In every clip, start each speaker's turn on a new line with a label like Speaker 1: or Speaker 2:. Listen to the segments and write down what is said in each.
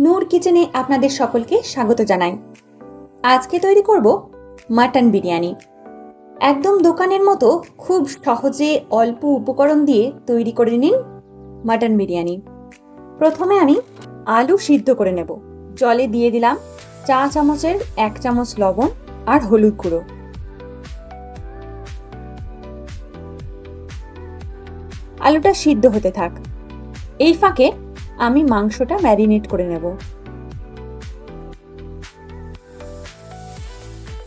Speaker 1: নূর কিচেনে আপনাদের সকলকে স্বাগত জানাই। আজকে তৈরি করব মাটন বিরিয়ানি। একদম দোকানের মতো খুব সহজে অল্প উপকরণ দিয়ে তৈরি করে নিন মাটন বিরিয়ানি। প্রথমে আমি আলু সিদ্ধ করে নেব। জলে দিয়ে দিলাম চা চামচের এক চামচ লবণ আর হলুদ গুঁড়ো। আলুটা সিদ্ধ হতে থাক। এই ফাঁকে আমি মাংসটা ম্যারিনেট করে নেব।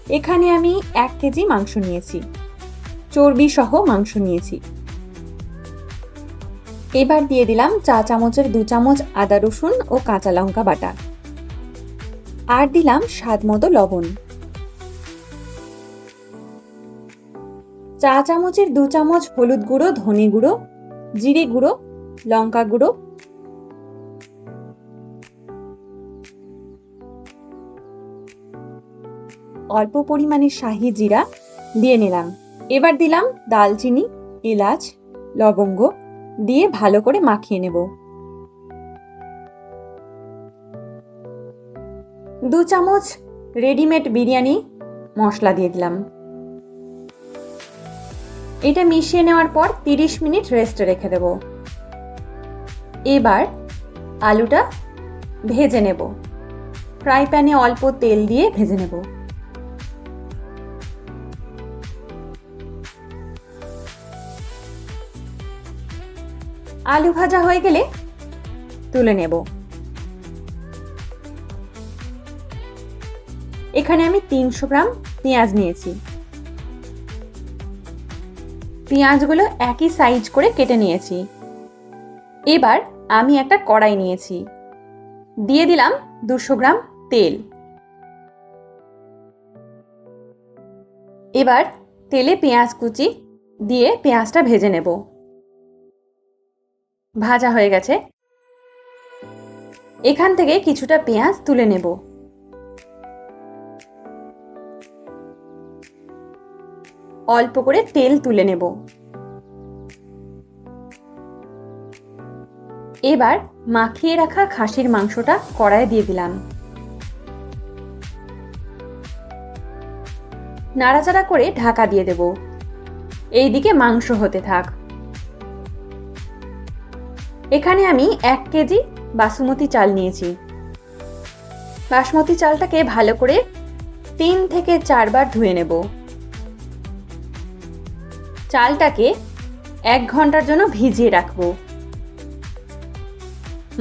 Speaker 1: এখানে আমি এক কেজি মাংস নিয়েছি। চর্বি সহ মাংস নিয়েছি। এবার দিয়ে দিলাম চা চামচের দু চামচ আদা রসুন ও কাঁচা লঙ্কা বাটা। আর দিলাম স্বাদ মতো লবণ। চা চামচের দু চামচ হলুদ গুঁড়ো, ধনে গুঁড়ো, জিরে গুঁড়ো, লঙ্কা গুঁড়ো অল্প পরিমাণে শাহি জিরা দিয়ে নিলাম। এবার দিলাম দালচিনি, এলাচ, লবঙ্গ দিয়ে ভালো করে মাখিয়ে নেব। দু চামচ রেডিমেড বিরিয়ানি মশলা দিয়ে দিলাম। এটা মিশিয়ে নেওয়ার পর তিরিশ মিনিট রেস্টে রেখে দেব। এবার আলুটা ভেজে নেব। ফ্রাই প্যানে অল্প তেল দিয়ে ভেজে নেব। আলু ভাজা হয়ে গেলে তুলে নেব। এখানে আমি তিনশো গ্রাম পেঁয়াজ নিয়েছি। পেঁয়াজগুলো একই সাইজ করে কেটে নিয়েছি। এবার আমি একটা কড়াই নিয়েছি। দিয়ে দিলাম দুশো গ্রাম তেল। এবার তেলে পেঁয়াজ কুচি দিয়ে পেঁয়াজটা ভেজে নেব। ভাজা হয়ে গেছে। এখান থেকে কিছুটা পেঁয়াজ তুলে নেব। অল্প করে তেল তুলে নেব। এবার মাখিয়ে রাখা খাসির মাংসটা কড়ায় দিয়ে দিলাম। নাড়াচাড়া করে ঢাকা দিয়ে দেব। এইদিকে মাংস হতে থাক। এখানে আমি এক কেজি বাসমতি চাল নিয়েছি। বাসমতি চালটাকে ভালো করে তিন থেকে চারবার ধুয়ে নেব। চালটাকে এক ঘণ্টার জন্য ভিজিয়ে রাখব।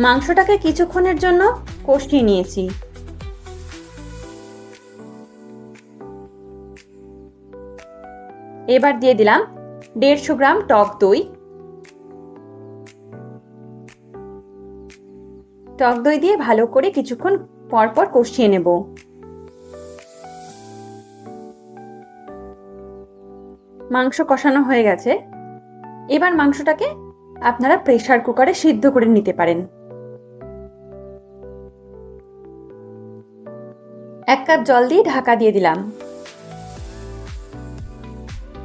Speaker 1: মাংসটাকে কিছুক্ষণের জন্য কষিয়ে নিয়েছি। এবার দিয়ে দিলাম দেড়শো গ্রাম টক দই। টক দই দিয়ে ভালো করে কিছুক্ষণ পরপর কষিয়ে নেব। মাংস কষানো হয়ে গেছে। এবার মাংসটাকে আপনারা প্রেশার কুকারে সিদ্ধ করে নিতে পারেন। এক কাপ জল দিয়ে ঢাকা দিয়ে দিলাম।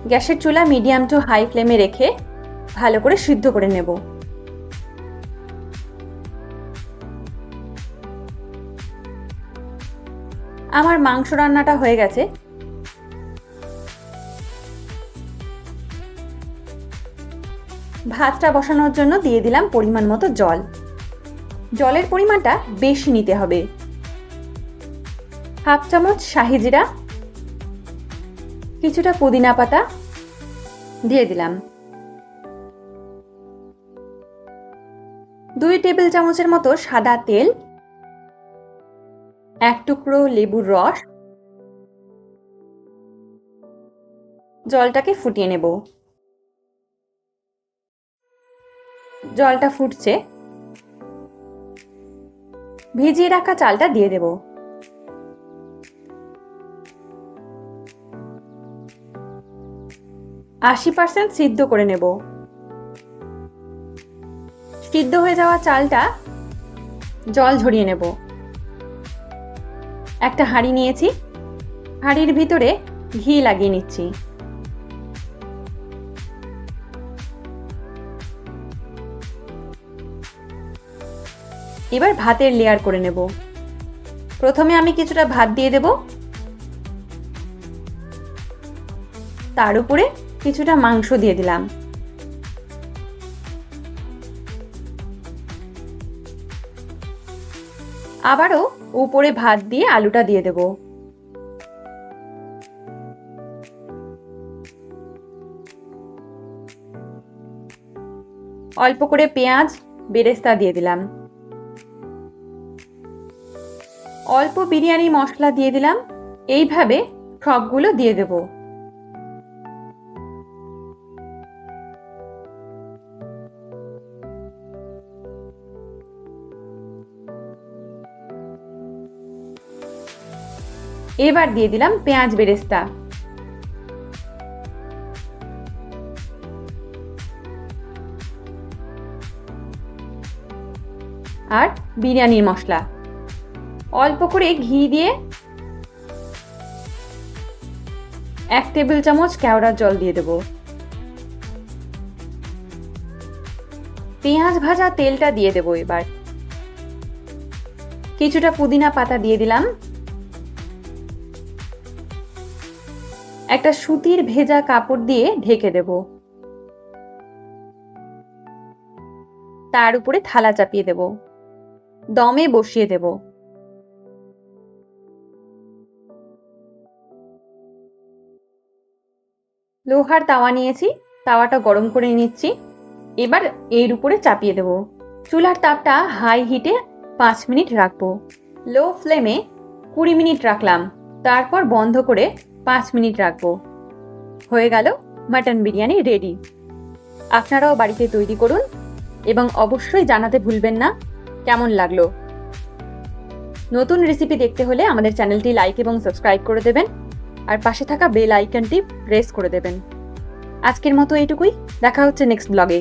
Speaker 1: গ্যাসের চুলা মিডিয়াম টু হাই ফ্লেমে রেখে ভালো করে সিদ্ধ করে নেব। আমার মাংস রান্নাটা হয়ে গেছে। ভাতটা বসানোর জন্য দিয়ে দিলাম পরিমাণ মতো জল। জলের পরিমাণটা বেশি নিতে হবে। হাফ চামচ শাহি জিরা, কিছুটা পুদিনা পাতা দিয়ে দিলাম। দুই টেবিল চামচের মতো সাদা তেল এক টুকরো লেবুর রস। জলটাকে ফুটিয়ে নেব। জলটা ফুটছে। ভিজিয়ে রাখা চালটা দিয়ে দেব। আশি পার্সেন্ট সিদ্ধ করে নেব। সিদ্ধ হয়ে যাওয়া চালটা জল ঝরিয়ে নেব। একটা হাঁড়ি নিয়েছি। হাঁড়ির ভিতরে ঘি লাগিয়ে নিচ্ছি। এবার ভাতের লেয়ার করে নেব। প্রথমে আমি কিছুটা ভাত দিয়ে দেব। তার উপরে কিছুটা মাংস দিয়ে দিলাম। আবারও উপরে ভাত দিয়ে আলুটা দিয়ে দেব। অল্প করে পেঁয়াজ, বেরেস্তা দিয়ে দিলাম। অল্প বিরিয়ানি মশলা দিয়ে দিলাম। এইভাবে সবগুলো দিয়ে দেব। এবার দিয়ে দিলাম পেঁয়াজ বেরেস্তা। আর বিরিয়ানির মশলা। অল্প করে ঘি দিয়ে এক টেবিল চামচ কেওড়ার জল দিয়ে দেব। পেঁয়াজ ভাজা তেলটা দিয়ে দেব এবার। কিছুটা পুদিনা পাতা দিয়ে দিলাম। একটা সুতির ভেজা কাপড় দিয়ে ঢেকে দেব। তার উপরে থালা চাপিয়ে দেব। দমে বসিয়ে দেব। লোহার তাওয়া নিয়েছি, তাওয়াটা গরম করে নিচ্ছি। এবার এর উপরে চাপিয়ে দেব। চুলার তাপটা হাই হিটে পাঁচ মিনিট রাখব। লো ফ্লেমে কুড়ি মিনিট রাখলাম। তারপর বন্ধ করে পাঁচ মিনিট রাখব। হয়ে গেল মাটন বিরিয়ানি রেডি আপনারাও বাড়িতে তৈরি করুন এবং অবশ্যই জানাতে ভুলবেন না কেমন লাগল। নতুন রেসিপি দেখতে হলে আমাদের চ্যানেলটি লাইক এবং সাবস্ক্রাইব করে দেবেন আর পাশে থাকা বেল আইকনটি প্রেস করে দেবেন। আজকের মতো এইটুকুই। দেখা হচ্ছে নেক্সট ব্লগে